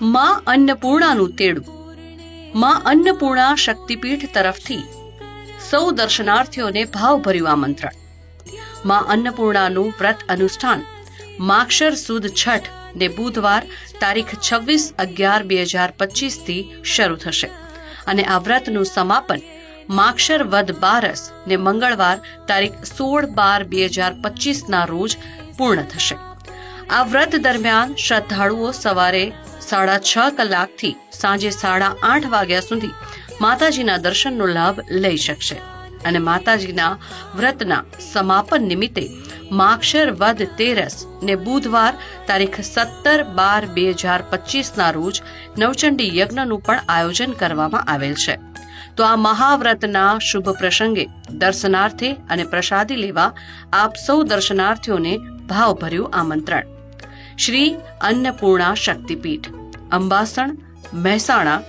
માં અન્નપૂર્ણાનું તેડું. માં અન્નપૂર્ણા શક્તિપીઠ તરફથી સૌ દર્શનાર્થીઓને ભાવભર્યું આમંત્રણ. માં અન્નપૂર્ણાનું વ્રત અનુષ્ઠાન માક્ષર સુદ છઠ ને બુધવાર તારીખ છવ્વીસ અગિયાર બે હજાર પચીસથી શરૂ થશે. અને આ વ્રતનું સમાપન માક્ષર વદ બારસ ને મંગળવાર તારીખ સોળ બાર બે હજાર પચીસના રોજ પૂર્ણ થશે. આ વ્રત દરમિયાન શ્રદ્ધાળુઓ સવારે સાડા છ કલાકથી સાંજે સાડા આઠ વાગ્યા સુધી માતાજીના દર્શનનો લાભ લઈ શકશે અને માતાજીના વ્રતના સમાપન નિમિત્તે માક્ષર વદ તેરસ ને બુધવાર તારીખ સત્તર બાર બે હજાર પચીસના રોજ નવચંડી યજ્ઞનું પણ આયોજન કરવામાં આવેલ છે. તો આ મહાવ્રતના શુભ પ્રસંગે દર્શનાર્થે અને પ્રસાદી લેવા આપ સૌ દર્શનાર્થીઓને ભાવભર્યું આમંત્રણ. શ્રી અન્નપૂર્ણા શક્તિપીઠ અંબાસણ મહેસાણા